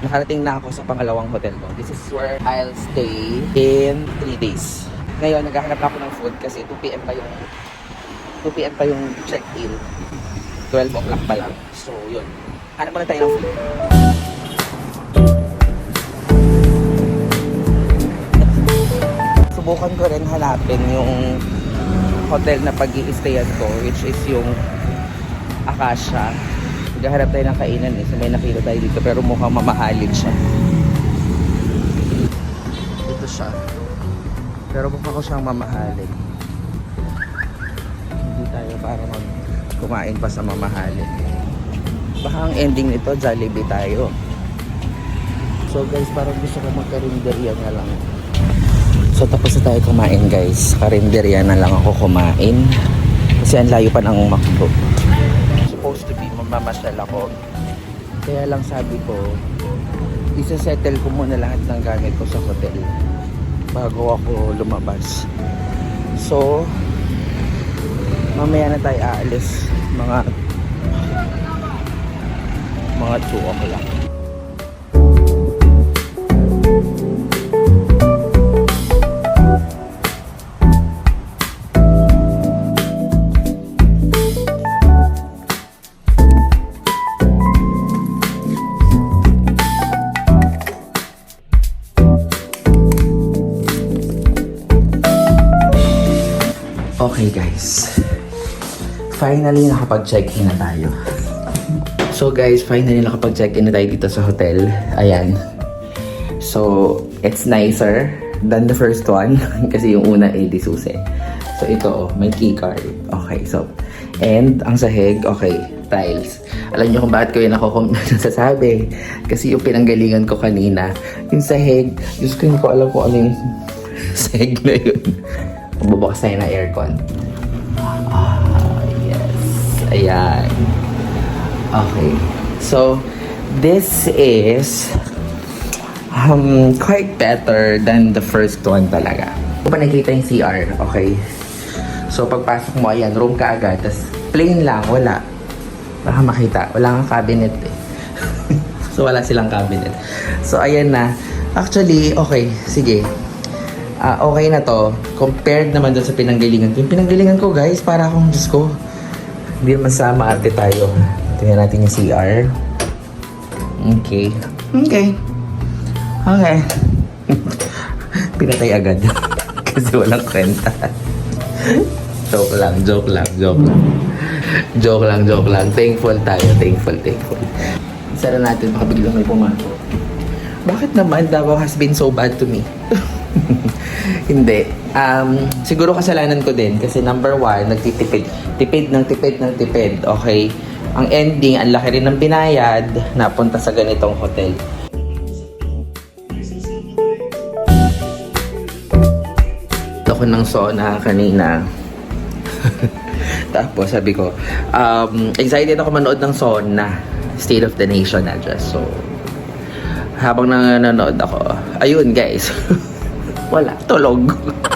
nakarating na ako sa pangalawang hotel ko. This is where I'll stay in 3 days. Ngayon, naghahanap na ako ng food kasi 2pm pa yung 2pm pa yung check-in. 12 o'clock pa lang. So, yun. Hanap muna tayo ng food. Subukan ko rin hanapin yung hotel na pag i ko, which is yung Akasha. Naghahanap tayo ng kainan eh. So may nakita tayo dito pero mukhang mamahalin siya. Ito siya. Pero mukhang ko siyang mamahalin. Hindi tayo para mag kumain pa sa mamahalin. Baka ang ending nito, Jollibee tayo. So guys, parang gusto ko magkarinderya na lang. So tapos na tayo kumain guys. Karinderya na lang ako kumain. Kasi ang layo pa ng McDo. Mamamasyal ako. Kaya lang sabi ko, isa-settle ko muna lahat ng gamit ko sa hotel bago ako lumabas. So, mamaya na tayo aalis. Mga mga 2 o'clock. Finally nakapag-check-in na tayo. So guys, finally nakapag-check-in na tayo dito sa hotel. Ayan. So, it's nicer than the first one. Kasi yung una ay disuse. So ito oh, may key card. Okay, so. And ang sahig, okay, tiles. Alam niyo kung bakit ko yun ako nasasabi. Kasi yung pinanggalingan ko kanina, yung sahig, Diyos ko hindi ko alam kung ano yung sahig na yun. Bubukas tayo ng aircon. Ah. Ayan. Okay. So, this is um, quite better than the first one talaga. Kung pa nakita yung CR, okay? So, pagpasok mo, ayan, room ka agad. Tapos, plain lang, wala. Baka makita. Wala kang cabinet eh. so, wala silang cabinet. So, ayan na. Actually, okay. Sige. Ah, okay na to. Compared naman dun sa pinanggalingan ko. Yung pinanggalingan ko, guys, para akong, Diyos ko, hindi naman sa maarte tayo. Tingnan natin yung CR. Okay. Okay. Okay. Pinatay agad. Kasi walang kwenta. joke lang, joke lang, joke lang. Joke lang, joke lang. Thankful tayo, thankful, thankful. Isa na natin, baka biglang may pumasok. Bakit naman Davao has been so bad to me? Hindi. Um, siguro kasalanan ko din kasi number one, nagtitipid. Tipid ng tipid ng tipid. Okay? Ang ending, ang laki rin ng binayad, napunta sa ganitong hotel. ako ng sauna kanina. Tapos sabi ko, um, excited ako manood ng sauna. State of the Nation address. So, habang nanonood ako, ayun guys, wala, tulog.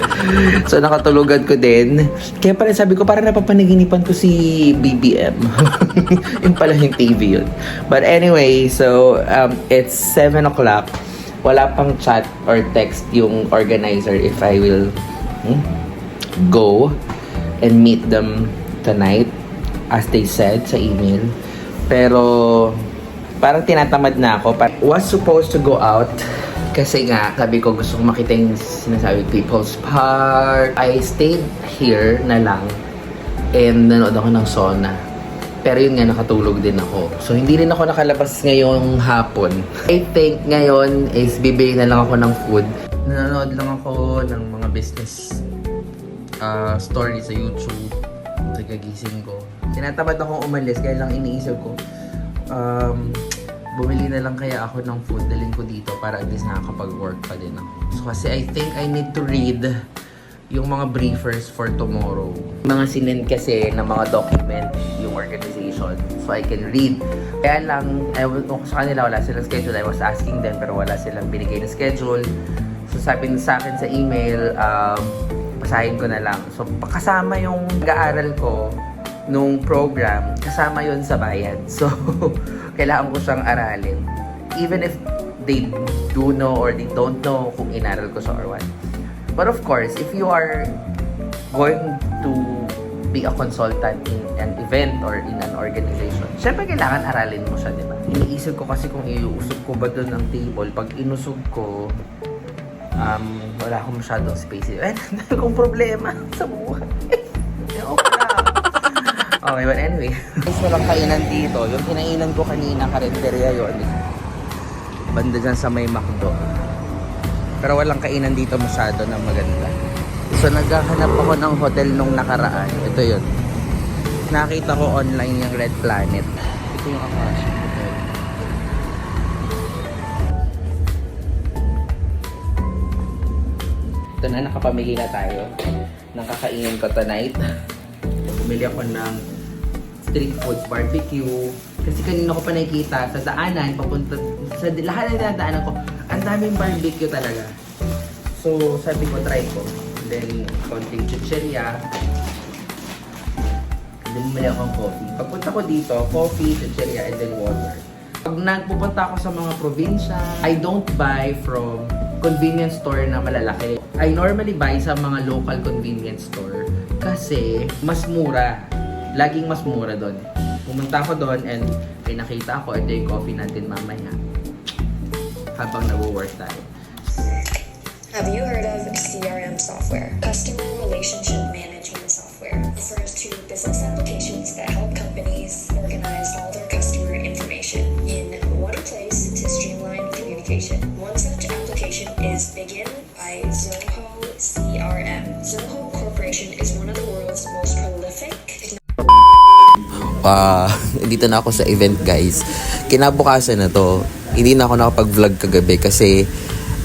so, nakatulugan ko din. Kaya pala sabi ko, parang napapanaginipan ko si BBM. yung pala yung TV yun. But anyway, so, um, it's 7 o'clock. Wala pang chat or text yung organizer if I will hmm, go and meet them tonight as they said sa email. Pero parang tinatamad na ako. Was supposed to go out kasi nga, sabi ko gusto ko makita yung sinasabi People's Park. I stayed here na lang and nanood ako ng sauna. Pero yun nga, nakatulog din ako. So, hindi rin ako nakalabas ngayong hapon. I think ngayon is bibili na lang ako ng food. Nanonood lang ako ng mga business uh, story sa YouTube. Nagagising ko. Tinatamad akong umalis kaya lang iniisip ko, um, bumili na lang kaya ako ng food, dalhin ko dito para at least nakakapag-work pa din ako. So, kasi I think I need to read yung mga briefers for tomorrow. Mga sinend kasi ng mga document yung organization so I can read. Kaya lang, ewan ko sa kanila wala silang schedule. I was asking them pero wala silang binigay na schedule. So sabi nila sa akin sa email, um, basahin ko na lang. So kasama yung nag-aaral ko nung program, kasama yon sa bayad. So, kailangan ko siyang aralin. even if they do know or they don't know kung inaral ko siya or what. But of course, if you are going to be a consultant in an event or in an organization, syempre kailangan aralin mo siya, di ba? Iniisip ko kasi kung iusog ko ba doon ang table, pag inusog ko, um, wala akong masyadong space. Eh, kong problema sa buhay. Okay but anyway. Guys, walang kainan dito. Yung kinainan ko kanina, karinderya yun. Banda dyan sa may McDo. Pero walang kainan dito masyado na maganda. So, naghahanap ako ng hotel nung nakaraan. Ito yun. Nakita ko online yung Red Planet. Ito yung Hotel. Ito na, nakapamili na tayo ng kakainin ko tonight. Bumili ako ng street foods, barbecue. Kasi kanina ko pa nakikita sa daanan, papunta sa lahat ng dadaanan ko, ang daming barbecue talaga. So, sabi ko, try ko. Then, konting chicheria. Then, bumili akong coffee. Pagpunta ko dito, coffee, chicheria, and then water. Pag nagpupunta ako sa mga probinsya, I don't buy from convenience store na malalaki. I normally buy sa mga local convenience store kasi mas mura. Laging mas mura doon. Pumunta ako doon and may nakita ako, ito yung coffee natin mamaya. Habang nag-work tayo. Have you heard of CRM software? Customer Relationship Management Software refers to business applications that help companies organize all their customer information in one place to streamline communication. One such application is Begin by Zoho CRM. Zoho Ah, dito na ako sa event guys. Kinabukasan na to, hindi na ako nakapag-vlog kagabi kasi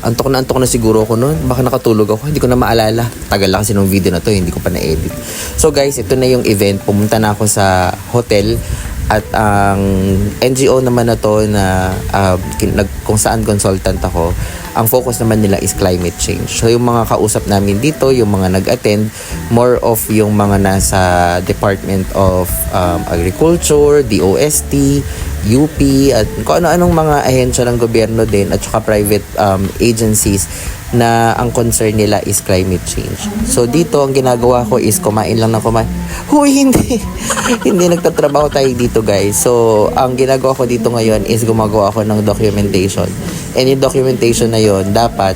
antok na antok na siguro ako noon. Baka nakatulog ako, hindi ko na maalala. Tagal lang kasi nung video na to, hindi ko pa na-edit. So guys, ito na yung event. Pumunta na ako sa hotel at ang NGO naman na to na nag, kung saan consultant ako, ang focus naman nila is climate change. So yung mga kausap namin dito, yung mga nag-attend, more of yung mga nasa Department of um, Agriculture, DOST, UP, at kung ano-anong mga ahensya ng gobyerno din at saka private um, agencies na ang concern nila is climate change. So dito ang ginagawa ko is kumain lang ng kumain. Huy, hindi. hindi nagtatrabaho tayo dito guys. So ang ginagawa ko dito ngayon is gumagawa ako ng documentation. Yung documentation na yon dapat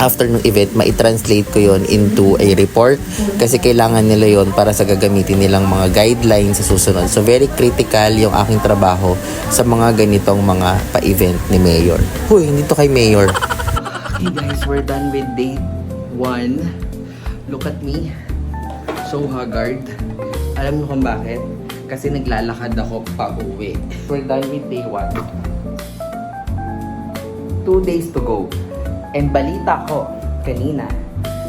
after ng event, ma-translate ko yon into a report kasi kailangan nila yon para sa gagamitin nilang mga guidelines sa susunod. So very critical yung aking trabaho sa mga ganitong mga pa-event ni Mayor. Huy, hindi to kay Mayor. Hey guys, we're done with day 1. Look at me. So haggard. Alam niyo kung bakit? Kasi naglalakad ako pa uwi. We're done with day 1. Two days to go. And balita ko, kanina,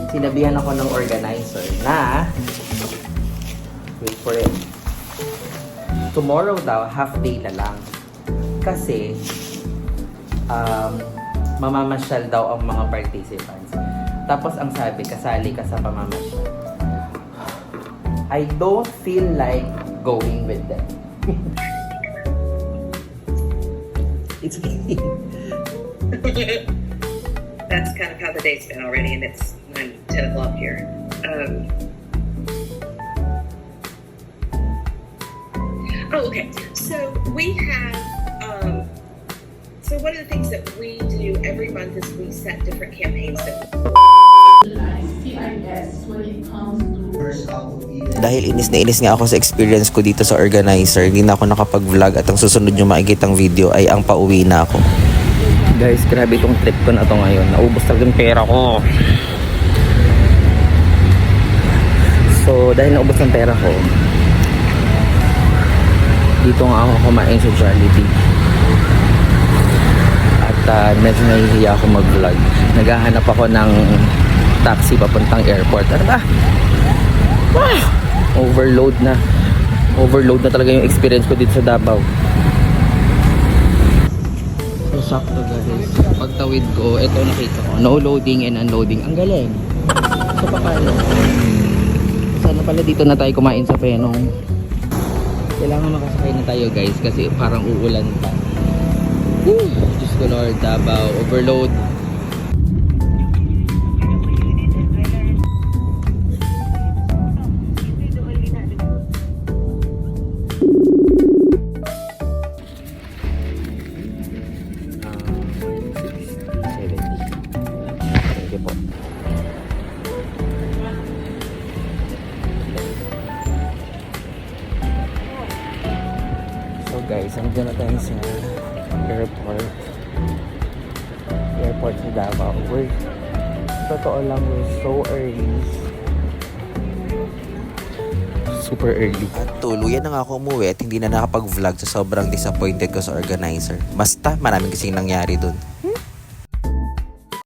sinabihan ako ng organizer na wait for it. Tomorrow daw, half day na lang. Kasi um, mamamasyal daw ang mga participants. Tapos ang sabi, kasali ka sa pamamasyal. I don't feel like going with them. It's me. that's kind of how the day's been already, and it's 9, 10 o'clock here. Um, oh, okay. So we have. Um, so one of the things that we do every month is we set different campaigns Dahil inis na inis nga ako sa experience ko dito sa organizer, hindi na ako nakapag-vlog at ang susunod nyo makikitang video ay ang pauwi na ako. Guys, grabe itong trip ko na to ngayon. Naubos talaga yung pera ko. So, dahil naubos ng pera ko, dito nga ako kumain sa Jollibee. At ah, medyo nahihiya ako mag-vlog. Naghahanap ako ng taxi papuntang airport. Ano ba? Ah! Overload na. Overload na talaga yung experience ko dito sa Davao. Sakto guys. Pagtawid ko, ito nakita ko. No loading and unloading. Ang galing. So, paano? Sana pala dito na tayo kumain sa Penong. Kailangan makasakay na tayo guys kasi parang uulan pa. Woo! Diyos ko Lord, Davao, overload. Sa airport. Airport sa Davao. We're, totoo lang, we're so early. Super early. At tuluyan na nga ako umuwi at hindi na nakapag-vlog sa sobrang disappointed ko sa organizer. Basta, maraming kasing nangyari dun.